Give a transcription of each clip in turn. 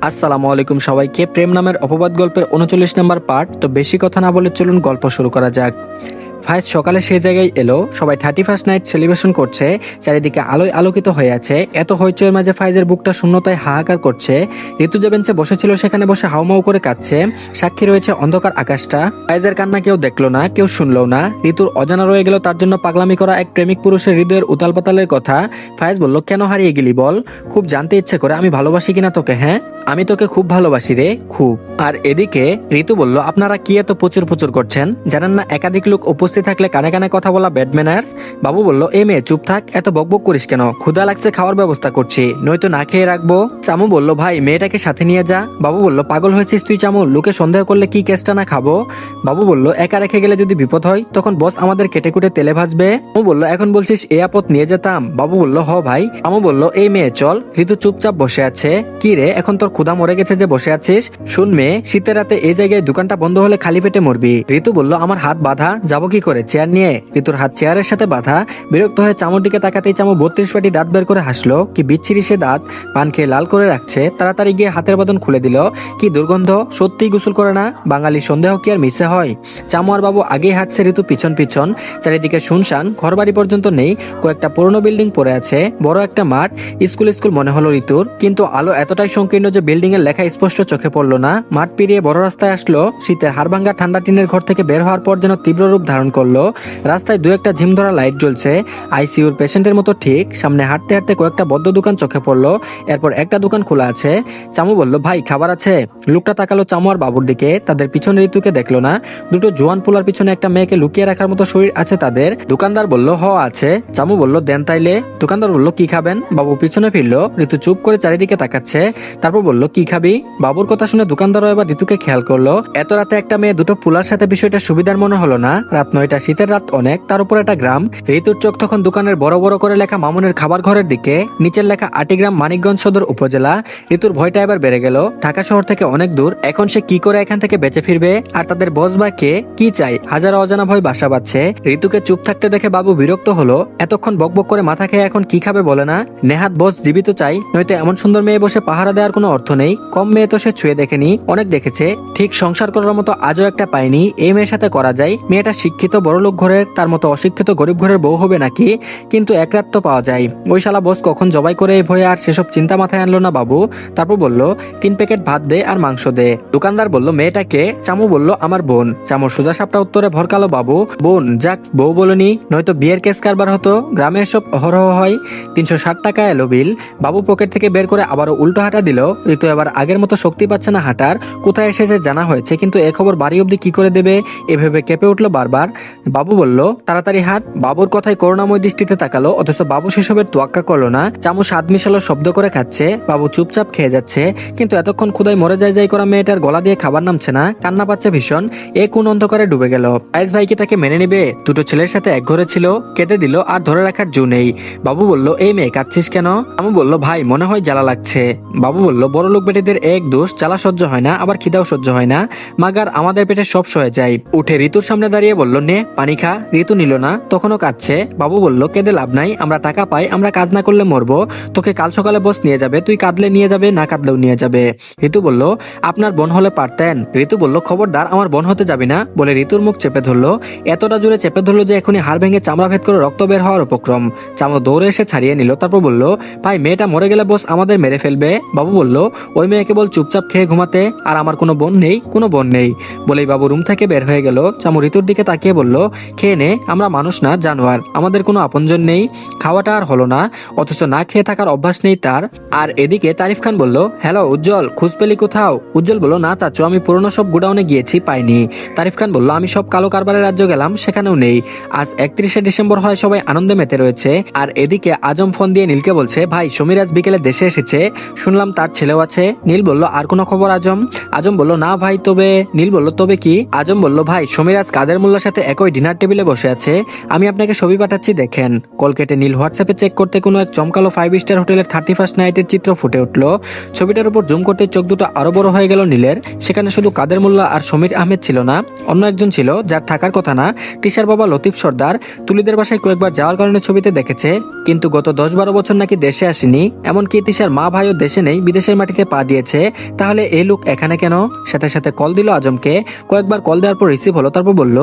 আসসালামু আলাইকুম সবাইকে। প্রেম নামের অপবাদ গল্পের উনচল্লিশ নম্বর পার্ট তো বেশি কথা না বলে চলুন গল্প শুরু করা যাক। ফাইজ সকালে সেই জায়গায় এলো। সবাই থার্টি ফার্স্ট নাইট সেলিব্রেশন করছে। চারিদিকে আলোয় আলোকিত হয়ে আছে। এত হইচয়ের মাঝে ফাইজের বুকটা শূন্যতায় হাহাকার করছে। ঋতু যে বেঞ্চে বসেছিল, সেখানে বসে হাউমাউ করে কাঁদছে। সাক্ষী রয়েছে অন্ধকার আকাশটা। ফাইজের কান্না কেউ দেখল না, কেউ শুনলো না। ঋতুর অজানা রয়ে গেল তার জন্য পাগলামি করা এক প্রেমিক পুরুষের হৃদয়ের উতাল পাতালের কথা। ফাইজ বলল, কেন হারিয়ে গেলি বল? খুব জানতে ইচ্ছে করে। আমি ভালোবাসি কিনা তোকে হ্যাঁ? আমি তোকে খুব ভালোবাসি রে, খুব। আর এদিকে ঋতু বলল, আপনারা কি এত প্রচুর প্রচুর করছেন? জানেন না, একাধিক লোক উপস্থিত থাকলে কানে কানে কথা বলা ব্যাড ম্যানার্স বাবু বলল এই মেয়ে, চুপ থাক, এত বকবক করিস কেন? ক্ষুদা লাগছে, খাওয়ার ব্যবস্থা করছি। নয়তো না খেয়ে রাখব? চামু বলল, ভাই, মেয়েটাকে সাথে নিয়ে যা। বাবু বলল, পাগল হয়েছিস তুই, চামু? লোকে সন্দেহ করলে কি কেসটা না খাব? বাবু বলল, একা রেখে গেলে যদি বিপদ হয়, তখন বস আমাদের কেটে কুটে তেলে ভাজবে। আমু বলল, এখন বলছিস এ আপদ নিয়ে যেতাম? বাবু বলল, হ, ভাই। আমু বলল, এই মেয়ে, চল। ঋতু চুপচাপ বসে আছে। কি রে, এখন তোর ক্ষুদা মরে গেছে যে বসে আছিস? শুন মেয়ে, শীতের রাতে এই জায়গায় দোকানটা বন্ধ হলে খালি পেটে মরবি। ঋতু বলল, আমার হাত বাঁধা, যাব কি করে চেয়ার নিয়ে ঋতুর হাত চেয়ারের সাথে বাঁধা, বিরক্ত হয়ে চামুর দিকে তাকাতেই চামু বত্রিশ পাটি দাঁত বের করে হাসলো। কি বিচ্ছিরি সে দাঁত। পান খেয়ে লাল করে রাখছে। তাড়াতাড়ি গিয়ে হাতের বাদন খুলে দিল। কি দুর্গন্ধ। সত্যিই গোসল করে না? বাঙালি সন্দেহ কি আর মিশে হয়? চামু আর বাবু আগেই হাঁটছে ঋতু পিছন পিছন। চারিদিকে শুনশান, ঘরবাড়ি পর্যন্ত নেই। কয়েকটা পুরনো বিল্ডিং পড়ে আছে। বড় একটা মাঠ। স্কুল স্কুল মনে হলো ঋতুর। কিন্তু আলো এতটাই সংকীর্ণ যে বিল্ডিং এর লেখা স্পষ্ট চোখে পড়ল না। মাঠ পেরিয়ে বড় রাস্তায় আসলো। শীতে হাড়ভাঙ্গা ঠান্ডা টিনের ঘর থেকে বের হওয়ার পর যেন তীব্র রূপ ধারণ করল। রাস্তায় দু একটা ঝিম ধরা লাইট জ্বলছে আইসিইউর পেশেন্টের মতো ঠিক, সামনে হাঁটতে হাঁটতে কয়েকটা বদ্ধ দোকান চোখে পড়ল। এরপর একটা দোকান খোলা আছে। চামু বলল, ভাই, খাবার আছে? লোকটা তাকালো চামু আর বাবুর দিকে। তাদের পিছনে ঋতুকে দেখল না। দুটো জোয়ান পোলার পিছনে একটা মেয়েকে লুকিয়ে রাখার মতো শরীর আছে তাদের। দোকানদার বলল, হ, আছে। চামু বলল, দেন তাইলে। দোকানদার বলল, কি খাবেন? বাবু পিছনে ফিরলো। ঋতু চুপ করে চারিদিকে তাকাচ্ছে। তারপর বলল, কি খাবি? বাবুর কথা শুনে দোকানদারও এবার ঋতুকে খেয়াল করল। এত রাতে একটা মেয়ে দুটো পোলার সাথে বিষয়টা সুবিধার মনে হলো না। রাত নয়টা শীতের রাত অনেক, তার উপর একটা গ্রাম। ঋতুর চোখ তখন দোকানের বড় বড় করে লেখা মামুনের খাবার ঘরের দিকে, নিচের লেখা আটিগ্রাম মানিকগঞ্জ সদর উপজেলা। ঋতুর ভয়টা এবার বেড়ে গেল। ঢাকা শহর থেকে অনেক দূর, এখন সে কি করে এখান থেকে বেঁচে ফিরবে? আর তাদের বস বা কে? কি চাই? হাজার অজানা ভয় বাসা বাঁধছে। ঋতুকে চুপ থাকতে দেখে বাবু বিরক্ত হলো। এতক্ষণ বকবক করে মাথা খেয়ে এখন কি খাবে বলে না? নেহাত বস জীবিত চাই, নয়তো এমন সুন্দর মেয়ে বসে পাহারা দেওয়ার কোনো অর্থ নেই। কম মেয়ে তো সে ছুঁয়ে দেখেনি, অনেক দেখেছে। ঠিক সংসার করার মতো আজও একটা পায়নি, এই মেয়ের সাথে করা যায়। মেয়েটা শিক্ষিত বড়লোক ঘরের তার মতো অশিক্ষিত গরিব ঘরের বউ হবে নাকি? কিন্তু এক রাত তো পাওয়া যায়। ওই শালা বস কখন জবাই করে এই ভয়ে আর সেসব চিন্তা মাথায় আনলো না বাবু? তারপর বলল, তিন প্যাকেট ভাত দে আর মাংস দে। দোকানদার বলল, মেয়েটাকে? চামু বলল, আমার বোন। চামুর সোজা সাপটা উত্তরে ভরকালো বাবু, বোন, যাক, বউ বলনি, নয়তো বিয়ের কেস কারবার হতো। গ্রামে এসব অহরহ হয়। তিনশো ষাট টাকা এলো বিল। বাবু পকেট থেকে বের করে আবারও উল্টো হাঁটা দিল। ঋতু এবার আগের মতো শক্তি পাচ্ছে না হাঁটার। কোথায় এসেছে জানা হয়েছে, কিন্তু এ খবর বাড়ি অবধি কি করে দেবে? এভাবে কেঁপে উঠল বারবার। বাবু বলল, তাড়াতাড়ি হাট। বাবুর কথায় করুণাময় দৃষ্টিতে তাকালো, অথচ বাবু সেসবের তোয়াক্কা করল না। চামু স্বাদ মিশালো, শব্দ করে খাচ্ছে। বাবু চুপচাপ খেয়ে যাচ্ছে। কিন্তু এতক্ষণ ক্ষুদায় মরে যায় যাই করা মেয়েটার গলা দিয়ে খাবার নামছে না। কান্না পাচ্ছে ভীষণ। এ কোন অন্ধকারে ডুবে গেল? আইস ভাই কি তাকে মেনে নিবে? দুটো ছেলের সাথে এক ঘরে ছিল, কেঁদে দিল, আর ধরে রাখার জু নেই। বাবু বলল, এই মেয়ে, কাঁদছিস কেন? আমু বলল, ভাই, মনে হয় জ্বালা লাগছে। বাবু বলল, বড় লোক বেটিদের এক দোষ, জ্বালা সহ্য হয় না, আবার খিদাও সহ্য হয় না। মাগার আমাদের পেটে সব সয়ে যায়। উঠে ঋতুর সামনে দাঁড়িয়ে বলল নে পানি খা ঋতু নিল না, তখনও কাঁদছে। বাবু বলল, কেঁদে লাভ নাই, আমরা টাকা পাই, আমরা কাজ না করলে মরবো। তোকে কাল সকালে বস নিয়ে যাবে, তুই কাঁদলে নিয়ে যাবে, না কাঁদলেও নিয়ে যাবে। ঋতু বলল, আপনার বোন হলে পারতেন। ঋতু বলল, খবরদার, আমার বোন হতে যাবি না। বলে ঋতুর মুখ চেপে ধরলো। এতটা জোরে চেপে ধরলো যে এখনই হাড় ভেঙে চামড়া ভেদ করে রক্ত বের হওয়ার উপক্রম। চামড়া দৌড়ে এসে ছাড়িয়ে নিল। তারপর বলল, ভাই, মেয়েটা মরে গেলে বস আমাদের মেরে ফেলবে। বাবু বলল, ওই মেয়ে কেবল চুপচাপ খেয়ে ঘুমাতে, আর আমার কোনো বোন নেই, কোনো বোন নেই। বলেই বাবু রুম থেকে বের হয়ে গেল। চামু ঋতুর দিকে তাকিয়ে বলল, খেয়ে নে, আমরা মানুষ না, জানোয়ার। আমাদের কোনো আপনজন নেই। খাওয়াটা আর হলো না। অথচ না খেয়ে থাকার অভ্যাস নেই তার। আর এদিকে তারিফ খান বলল, হ্যালো, উজ্জ্বল, খোঁজ পেলি কোথাও? উজ্জ্বল বলল, না চাচু, আমি পুরনো সব গোডাউনে গিয়েছি, পাইনি। তারিফ খান বলল, আমি সব কালো কারবারের রাজ্য গেলাম, সেখানেও নেই। আজ একত্রিশে ডিসেম্বর হয়, সবাই আনন্দে মেতে রয়েছে। আর এদিকে আজম ফোন দিয়ে নীলকে বলছে, ভাই, সমীর আজ বিকেলে দেশে এসেছে। শুনলাম তার ছেলেও আছে। নীল বলল, আর কোনো খবর আজম? আজম বলল, না ভাই, তবে নীল বলল, তবে কি? আজম বলল, ভাই, সমীর আজ কাদের মোল্লার সাথে একই ডিনার টেবিলে বসে আছে। আমি আপনাকে ছবি পাঠাচ্ছি, দেখেন। কল কেটে নীল হোয়াটসঅ্যাপে চেক করতে কোনো এক চমকালো ফাইভ স্টার হোটেলের থার্টি ফার্স্ট নাইটের চিত্র ফুটে উঠল। ছবিটার উপর জুম করতে চোখ দুটো আরও বড় হয়ে গেল নীলের। সেখানে শুধু কাদের মোল্লা আর সমীর আহমেদ ছিল না, অন্য একজন ছিল যার থাকার কথা না, তিশার বাবা লতিফ সর্দার। তুলিদের বাসায় কয়েকবার যাওয়ার কারণে ছবিতে দেখেছে, কিন্তু গত দশ বারো বছর নাকি দেশে আসেনি। এমনকি তিশার মা ভাইও দেশে নেই, বিদেশের মাটিতে পা দিয়েছে। তাহলে এই লোক এখানে কেন? সাথে সাথে কল দিল আজমকে। কয়েকবার কল দেওয়ার পর রিসিভ হলো, তারপর বলল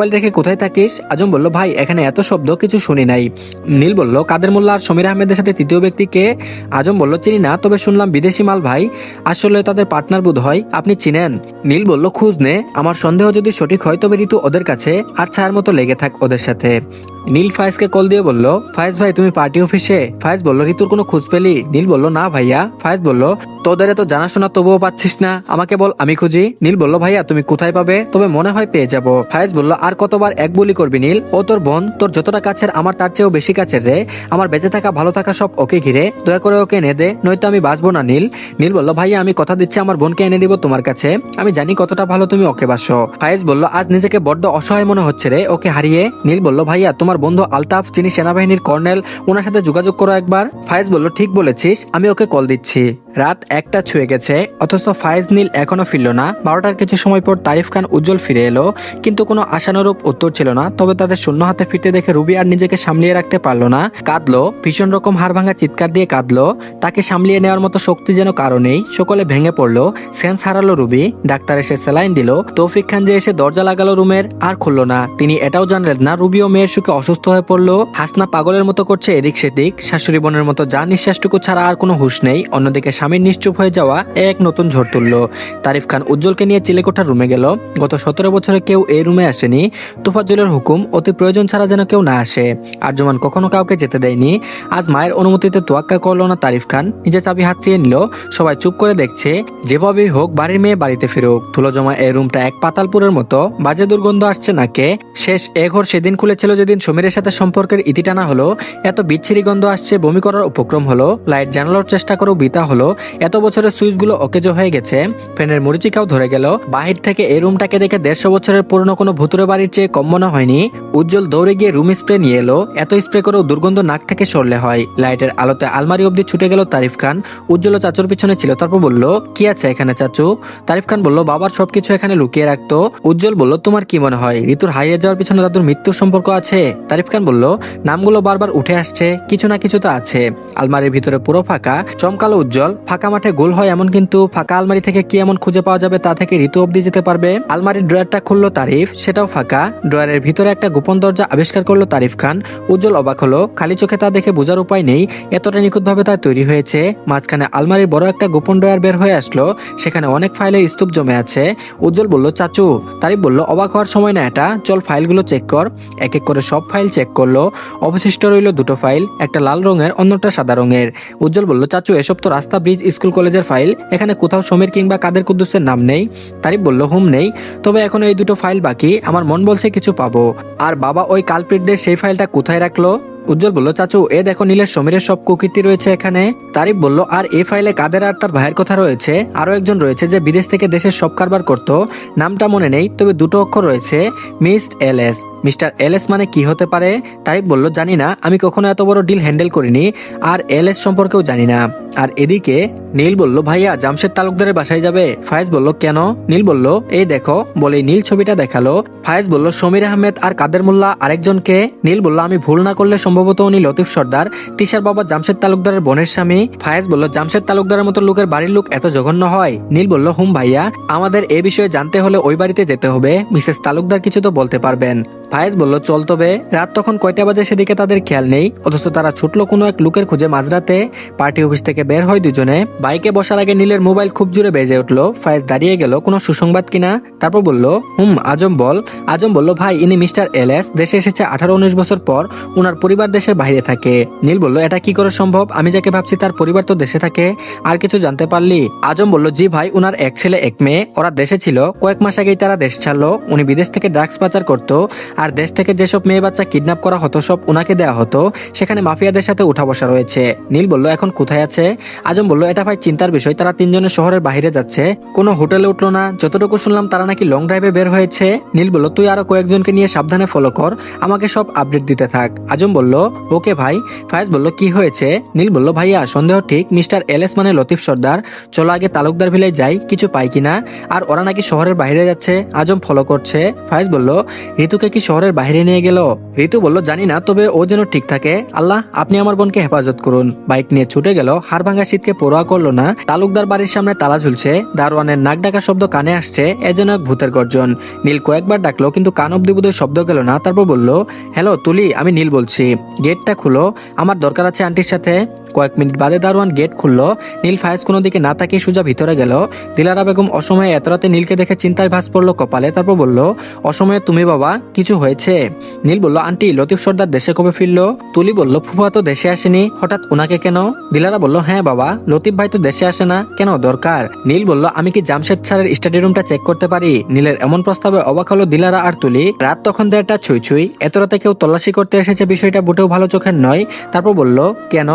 মোবাইল রেখে কোথায় থাকিস? আজম বলল, ভাই, এখানে এত শব্দ, কিছু শুনি নাই। নীল বলল, কাদের মোল্লা আর সমীর আহমেদের সাথে তৃতীয় ব্যক্তিকে আজম বলল, চিনি না, তবে শুনলাম বিদেশি মাল, ভাই। আসলে তাদের পার্টনার বোধ হয়। আপনি চিনেন? নীল বলল, খুঁজ নে। আমার সন্দেহ যদি সঠিক হয়, তবে ঋতু ওদের কাছে। আর ছায়ার মতো লেগে থাক ওদের সাথে। নীল ফায়েজকে কল দিয়ে বলল ফায়েজ ভাই, তুমি পার্টি অফিসে? ফায়েজ বলল, ঋতুর কোনো খোঁজ পেলি? নীল বলল, না ভাইয়া। ফায়েজ বলল, তোদের এত জানাশোনা তবুও পাচ্ছিস না। আমাকে বল, আমি খুঁজি? নীল বলল, ভাইয়া, তুমি কোথায় পাবে? তবে মনে হয় পেয়ে যাব। ফায়েজ বলল, আর কতবার এক বলি করবি নীল? ও তোর বোন, তোর যতটা কাছের, আমার তার চেয়েও বেশি কাছের রে। আমার বেঁচে থাকা, ভালো থাকা সব ওকে ঘিরে। দয়া করে ওকে এনে দে, নয়তো আমি বাঁচবো না নীল। নীল বলল, ভাইয়া, আমি কথা দিচ্ছি আমার বোনকে এনে দিব তোমার কাছে। আমি জানি কতটা ভালো তুমি ওকে বাসো। ফায়েজ বলল, আজ নিজেকে বড্ড অসহায় মনে হচ্ছে রে, ওকে হারিয়ে। নীল বলল, ভাইয়া, তোমার বন্ধু আলতাফ, যিনি সেনাবাহিনীর কর্নেল ওনার সাথে যোগাযোগ করো একবার। ফায়েজ বলল, ঠিক বলেছিস, আমি ওকে কল দিচ্ছি। রাত একটা ছুঁয়ে গেছে, অথচ ফায়েজ নীল এখনও ফিরল না। বারোটার কিছু সময় পর তারিফ খান উজ্জ্বল ফিরে এলো, কিন্তু কোনো আশানুরূপ উত্তর ছিল না। তবে তাদের শূন্য হাতে ফিরতে দেখে রুবি আর নিজেকে সামলিয়ে রাখতে পারল না। কাঁদলো, ভীষণ রকম হাড় ভাঙা চিৎকার দিয়ে কাঁদলো। তাকে সামলিয়ে নেওয়ার মতো শক্তি যেন কারও নেই, সকলে ভেঙে পড়ল। সেন্স হারালো রুবি, ডাক্তার এসে স্যালাইন দিল। তৌফিক খান যে এসে দরজা লাগালো রুমের, আর খুললো না। তিনি এটাও জানলেন না, রুবি ও মেয়ের সুখে অসুস্থ হয়ে পড়ল হাসনা পাগলের মতো করছে এদিক সেদিক। শাশুড়ি বোনের মতো যা নিঃশ্বাসটুকু ছাড়া আর কোনো হুশ নেই। অন্যদিকে স্বামীর নিশ্চুপ হয়ে যাওয়া এক নতুন ঝড় তুললো। তারিফ খান উজ্জ্বলকে নিয়ে চিলেকোঠার রুমে গেল। গত সতেরো বছরে কেউ এই রুমে আসেনি। তোফাজ্জলের হুকুম, অতি প্রয়োজন ছাড়া যেন কেউ না আসে। আরজমান কখনো কাউকে যেতে দেয়নি। আজ মায়ের অনুমতিতে তোয়াক্কা করল না তারিফ খান। নিজে চাবি হাতিয়ে নিল। সবাই চুপ করে দেখছে। যেভাবেই হোক, বাড়ির মেয়ে বাড়িতে ফিরুক। ধুলো জমা এই রুমটা এক পাতালপুরের মতো। বাজে দুর্গন্ধ আসছে নাকে। শেষ এ ঘর সেদিন খুলেছিল যেদিন সমীরের সাথে সম্পর্কের ইতি টানা হলো, এত বিচ্ছিরি গন্ধ আসছে, বমি করার উপক্রম হলো, লাইট জানানোর চেষ্টা করেও বিতা হলো, এত বছরের সুইচগুলো অকেজো হয়ে গেছে, ফ্যানের মরিচিকাও ধরে গেল, বাহির থেকে এই রুমটাকে দেখে দেড়শো বছরের পুরনো কোনো ভুতুরে বাড়ির চেয়ে কম মনে হয়নি, উজ্জ্বল দৌড়ে গিয়ে রুম স্প্রে নিয়ে এলো, এত স্প্রে করেও দুর্গন্ধ নাক থেকে সরলে হয়, লাইটের আলোতে আলমারি অবধি ছুটে গেল তারিফ খান, উজ্জ্বল চাচুর পিছনে ছিল, তারপর বলল, কি আছে এখানে চাচু? তারিফ খান বলল, বাবার সবকিছু এখানে লুকিয়ে রাখতো। উজ্জ্বল বলল, তোমার কি মনে হয়, ঋতুর হারিয়ে যাওয়ার পিছনে দাদুর মৃত্যুর সম্পর্ক আছে? তারিফ খান বলল, নামগুলো বারবার উঠে আসছে, কিছু না কিছু তো আছে। আলমারির ভিতরে পুরো ফাঁকা, চমকালো উজ্জ্বল, ফাঁকা মাঠে গোল হয় এমন কিন্তু ফাঁকা আলমারি থেকে কি এমন খুঁজে পাওয়া যাবে তা থেকে ঋতু অবধি যেতে পারবে। আলমারির ড্রয়ারটা খুললো তারিফ, সেটাও ফাঁকা। ড্রয়ারের ভিতরে একটা গোপন দরজা আবিষ্কার করল তারিফ খান। উজ্জ্বল অবাক হলো, খালি চোখে তা দেখে বোঝার উপায় নেই, এতটা নিখুঁতভাবে তা তৈরি হয়েছে। মাঝখানে আলমারির বড় একটা গোপন ড্রয়ার বের হয়ে আসলো, সেখানে অনেক ফাইলের স্তূপ জমে আছে। উজ্জ্বল বলল, চাচু, তারিফ বলল, অবাক হওয়ার সময় না এটা, চল ফাইলগুলো চেক কর, এক এক করে সব ফাইল চেক করল। অবশিষ্ট রইল দুটো ফাইল, একটা লাল রঙের, অন্যটা সাদা রঙের। উজ্জ্বল বলল, চাচু, এসব তো রাস্তা, ব্রিজ, স্কুল, কলেজের ফাইল। এখানে কোথাও সমীর কিংবা কাদের কুদ্দুসের নাম নেই। তারিফ বলল, হুম, নেই। তবে এখন এই দুটো ফাইল বাকি। আমার মন বলছে কিছু পাবো। আর বাবা ওই কালপিটদের সেই ফাইলটা কোথায় রাখল? উজ্জ্বল বলল, চাচু, এ দেখো নীলের সমীরের সব কুকীর্তি রয়েছে এখানে। তারিফ বলল, আর এই ফাইলে কাদের আর তার ভাইয়ের কথা রয়েছে? আরও একজন রয়েছে যে বিদেশ থেকে দেশের সব কারবার করতো। নামটা মনে নেই, তবে দুটো অক্ষর রয়েছে, Miss L S. Mister L S মানে কি হতে পারে? তারিফ বলল, জানি না। আমি কখনো এত বড় ডিল হ্যান্ডেল করিনি, আর এল এস সম্পর্কেও জানি না। আর এদিকে নীল বলল, ভাইয়া, জামশেদ তালুকদারের বাসায় যাবে? ফায়েজ বলল, কেন? নীল বলল, এই দেখো। বলে নীল ছবিটা দেখাল। ফায়েজ বলল, সমীর আহমেদ আর কাদের মোল্লা আরেকজনকে? নীল বলল, আমি ভুল না করলে সম্ভবত উনি লতিফ সর্দার, তিশার বাবা জামশেদ তালুকদারের বোনের স্বামী। ফায়েজ বলল, জামশেদ তালুকদারের মতো লোকের বাড়ির লোক এত জঘন্য হয়? নীল বলল, হুম ভাইয়া। আমাদের এ বিষয়ে জানতে হলে ওই বাড়িতে যেতে হবে। মিসেস তালুকদার কিছু তো বলতে পারবেন। ফায়েজ বলল, চল তবে। রাত তখন কয়টা বাজে সেদিকে তাদের খেয়াল নেই, অথচ তারা ছুটলো কোনো এক লোকের খুঁজে মাঝরাতে। পার্টি অফিস থেকে বের হয় দুজনে। বাইকে বসার আগে নীলের মোবাইল খুব জোরে বেজে উঠল। ফায়েজ দাঁড়িয়ে গেল, কোনো সুসংবাদ কিনা তারপর বলল, হুম, আজম বল। আজম বলল, ভাই, ইনি মিস্টার এলএস। দেশে এসেছে আঠারো উনিশ বছর পর ওনার পরিবার দেশের বাইরে থাকে। নীল বলল, এটা কি করে সম্ভব? আমি যাকে ভাবছি তার পরিবার তো দেশে থাকে। আর কিছু জানতে পারলি? আজম বলল, জি ভাই, উনার এক ছেলে, এক মেয়ে। ওরা দেশে ছিল। কয়েক মাস আগেই তারা দেশ ছাড়লো। উনি বিদেশ থেকে ড্রাগস পাচার করতো। আর দেশ থেকে যেসব মেয়ে বাচ্চা কিডন্যাপ করা হতো, সব ওনাকে দেওয়া হতো, সেখানে মাফিয়াদের সাথে উঠা বসা রয়েছে। নীল বলল, এখন কোথায় আছে? আজম বলল, এটা ভাই চিন্তার বিষয়, তারা তিনজনের শহরের বাইরে যাচ্ছে। কোনো হোটেলে উঠল না, যতটুকু শুনলাম তারা নাকি লং ড্রাইভে বের হয়েছে। নীল বলল, তুই আরও কয়েকজনকে নিয়ে সাবধানে ফলো কর, আমাকে সব আপডেট দিতে থাক। আজম বলল, ওকে ভাই। ফায়েজ বলল, কি হয়েছে? নীল বলল, ভাইয়া, সন্দেহ ঠিক, মিস্টার এল এস মানে লতিফ সর্দার। চলো আগে তালুকদার ভিলে যাই, কিছু পাই কিনা। আর ওরা নাকি শহরের বাইরে যাচ্ছে, আজম ফলো করছে। ফায়েজ বলল, ঋতুকে কি শহরের বাইরে নিয়ে গেল। ঋতু বলল, জানি না, তবে ও যেন ঠিক থাকে। আল্লাহ, আপনি আমার বোনকে হেফাজত করুন। বাইক নিয়ে ছুটে গেল। হাড় ভাঙা শীতকে পড়োয়া করল না। তালুকদার বাড়ির সামনে তালা ঝুলছে। দারোয়ানের নাক ডাকা শব্দ কানে আসছে। এ যেন এক ভূতের গর্জন। নীল কয়েকবার ডাকলো, কিন্তু কান অব্দি বোধহয় শব্দ গেল না। তারপর বলল, হ্যালো, তুলি, আমি নীল বলছি। গেটটা খুলো। আমার দরকার আছে আন্টির সাথে। কয়েক মিনিট বাদে দারোয়ান গেট খুললো। নীল ফায়েজ কোনো দিকে না তাকিয়ে সোজা ভিতরে গেল। দিলারা বেগম অসময়ে এত রাতে নীলকে দেখে চিন্তায় ভাস পড়ল কপালে। তারপর বলল, অসময়ে তুমি বাবা, কিছু হয়েছে। নীল বলল, আন্টি, লতিফ সর্দার দেশে কবে ফিরলো? তুলি বলল, ফুফা তো দেশে আসেনি। হঠাৎ ওনাকে কেন? দিলারা বলল হ্যাঁ বাবা, লতিফ ভাই তো দেশে আসে না। কেন দরকার? নীল বলল, আমি কি জামশেদ স্যারের স্টাডি রুমটা চেক করতে পারি? নীলের এমন প্রস্তাবে অবাক হলো দিলারা আর তুলি। রাত তখন দেড়টা ছুঁই ছুঁই। এত রাতে কেউ তল্লাশি করতে এসেছে বিষয়টা বুটেও ভালো চোখের নয়। তারপর বলল, কেন?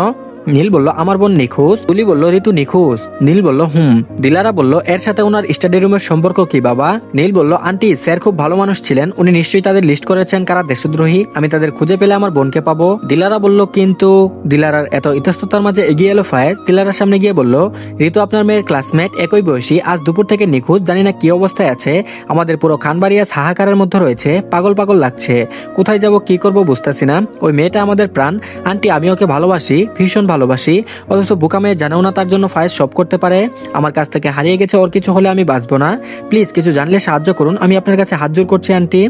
নীল বলল, আমার বোন নিখোঁজ? তুলি বলল, ঋতু নিখোঁজ। নীল বলল, হুম। দিলারা বলল, এর সাথে ওনার স্টাডি রুমের সম্পর্ক কি, বাবা? নীল বলল, আন্টি, স্যার খুব ভালো মানুষ ছিলেন। উনি নিশ্চয়ই তাদের লিস্ট করেছেন কারা দেশদ্রোহী। আমি তাদের খুঁজে পেলে আমার বোনকে পাবো। দিলারা বলল, কিন্তু দিলারার এত ইতস্ততার মাঝে এগিয়ে এলো ফায়েজ। দিলারার সামনে গিয়ে বলল, ঋতু, আপনার মেয়ের ক্লাসমেট একই বয়সী, আজ দুপুর থেকে নিখোঁজ। জানি না কি অবস্থায় আছে। আমাদের পুরো খানবাড়িয়া হাহাকারের মধ্যে রয়েছে। পাগল পাগল লাগছে। কোথায় যাব, কি করব বুঝতেছি না। ওই মেয়েটা আমাদের প্রাণ। আন্টি, আমি ওকে ভালোবাসি, ভীষণ ভালোবাসি। অথচ বোকা মেয়ে জানেও না তার জন্য ফায়েজ সব করতে পারে। আমার কাছ থেকে হারিয়ে গেছে, ওর কিছু হলে আমি বাঁচবো না। প্লিজ কিছু জানলে সাহায্য করুন, আমি আপনার কাছে হাত জোর করছি, আন্টি।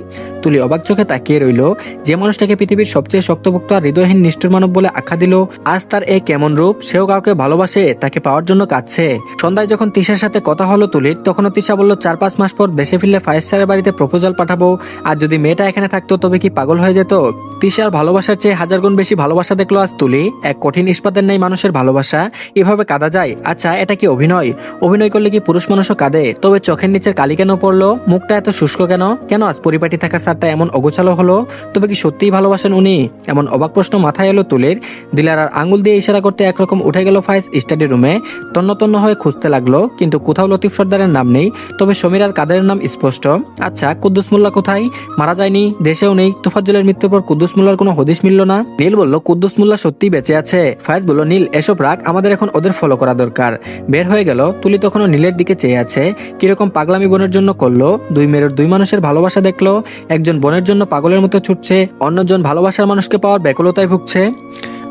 তুলি অবাক চোখে তাকিয়ে রইল। যে মানুষটাকে পৃথিবীর সবচেয়ে শক্তভক্ত আর হৃদয়হীন নিষ্ঠুর মানব বলে আখ্যা দিল, আজ তার এই কেমন রূপ? সেও কাউকে ভালোবাসে, তাকে পাওয়ার জন্য কাঁদছে। সন্ধ্যায় যখন তিশার সাথে কথা হলো তুলির, তখনও তিশা বলল, চার পাঁচ মাস পর দেশে ফিরলে ফায়েজ স্যারের বাড়িতে প্রপোজাল পাঠাবো। আর যদি মেয়েটা এখানে থাকতো, তবে কি পাগল হয়ে যেত? তিশার ভালোবাসার চেয়ে হাজার গুণ বেশি ভালোবাসা দেখল আজ তুলি। এক কঠিন ইস্পাতের নেই মানুষের ভালোবাসা? এভাবে কাঁদা যায়? আচ্ছা এটা কি অভিনয়? অভিনয় করলে কি পুরুষ মানুষও কাঁদে? তবে চোখের নিচের কালি কেন পড়ল? মুখটা এত শুষ্ক কেন? কেন আজ পরিপাটি থাকা স্যারটা এমন অগোছালো হলো? তবে কি সত্যিই ভালোবাসেন উনি? এমন অবাক প্রশ্ন মাথায় এলো তুলির। দিলার আঙ্গুল দিয়ে ইশারা করতে একরকম উঠে গেল ফাইজ স্টাডি রুমে। তন্ন তন্ন হয়ে খুঁজতে লাগল, কিন্তু কোথাও লতিফ সর্দারের নাম নেই। তবে সমীর আর কাদের নাম স্পষ্ট। আচ্ছা কুদ্দুস মোল্লা কোথায়? মারা যায়নি, দেশেও নেই। তোফাজ্জলের মৃত্যুর পর কুদ্দুস মোল্লার কোনো হদিস মিলল না। নীল বলল, কুদ্দুস মোল্লা সত্যি বেঁচে আছে। ফায়েজ বলল, নীল, এসব রাখ আমাদের এখন ওদের ফলো করা দরকার। বের হয়ে গেল, তুলি তখনও নীলের দিকে চেয়ে আছে। কীরকম পাগলামি বোনের জন্য করল, দুই মেয়ের দুই মানুষের ভালোবাসা দেখল, একজন বোনের জন্য পাগলের মতো ছুটছে, অন্যজন ভালোবাসার মানুষকে পাওয়ার ব্যাকুলতায় ভুগছে।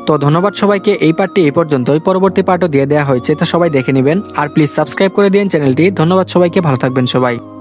তো ধন্যবাদ সবাইকে, এই পার্টটি এই পর্যন্তই, পরবর্তী পার্টও দিয়ে দেওয়া হয়েছে, তো সবাই দেখে নেবেন। আর প্লিজ সাবস্ক্রাইব করে দিন চ্যানেলটি। ধন্যবাদ সবাইকে, ভালো থাকবেন সবাই।